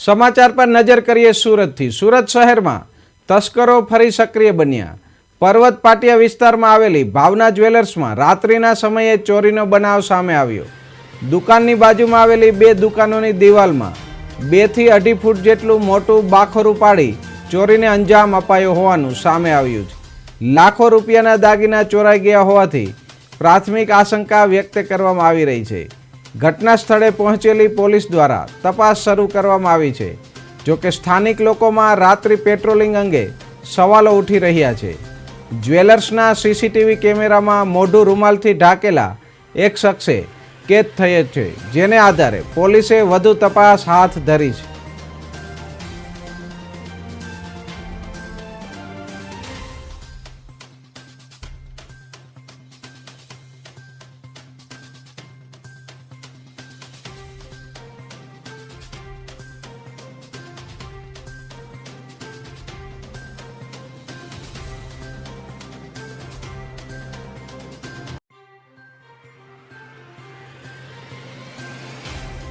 સમાચાર પર નજર કરીએ સુરતથી. સુરત શહેરમાં તસ્કરો ફરી સક્રિય બન્યા. પર્વત પાટિયા વિસ્તારમાં આવેલી ભાવના જ્વેલર્સમાં રાત્રિના સમયે ચોરીનો બનાવ સામે આવ્યો. દુકાનની બાજુમાં આવેલી બે દુકાનોની દિવાલમાં બેથી અઢી ફૂટ જેટલું મોટું બાખોરું પાડી ચોરીને અંજામ અપાયો હોવાનું સામે આવ્યું છે. લાખો રૂપિયાના દાગીના ચોરાઈ ગયા હોવાથી પ્રાથમિક આશંકા વ્યક્ત કરવામાં આવી રહી છે. ઘટના સ્થળે પહોંચેલી પોલીસ દ્વારા તપાસ શરૂ કરવામાં આવી છે. જોકે સ્થાનિક લોકોમાં રાત્રિ પેટ્રોલિંગ અંગે સવાલો ઉઠી રહ્યા છે. જ્વેલર્સના સીસીટીવી કેમેરામાં મોઢું રૂમાલથી ઢાંકેલા એક શખ્સે કેદ થયે છે, જેને આધારે પોલીસે વધુ તપાસ હાથ ધરી છે.